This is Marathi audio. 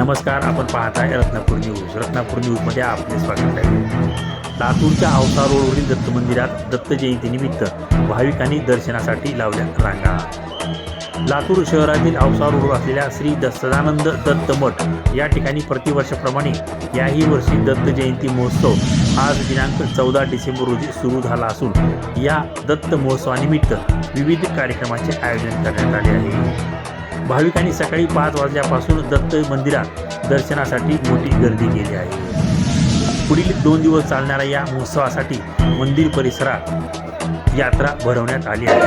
नमस्कार आपण पाहत आहे रत्नापूर न्यूज. रत्नापूर न्यूजमध्ये आपले स्वागत आहे. लातूरच्या औसा रोडवरील दत्त मंदिरात दत्त जयंतीनिमित्त भाविकांनी दर्शनासाठी लावल्या रांगा. लातूर शहरातील औसा रोडवर असलेल्या श्री दत्तदानंद दत्त मठ या ठिकाणी प्रतिवर्षाप्रमाणे याही वर्षी दत्त जयंती महोत्सव आज दिनांक चौदा डिसेंबर रोजी सुरू झाला असून या दत्त महोत्सवानिमित्त विविध कार्यक्रमाचे आयोजन करण्यात आले आहे. भाविकांनी सकाळी पाच वाजल्यापासून दत्त मंदिरात दर्शनासाठी मोठी गर्दी केली आहे पुढील दोन दिवस चालणाऱ्या या महोत्सवासाठी मंदिर परिसरात यात्रा भरवण्यात आली आहे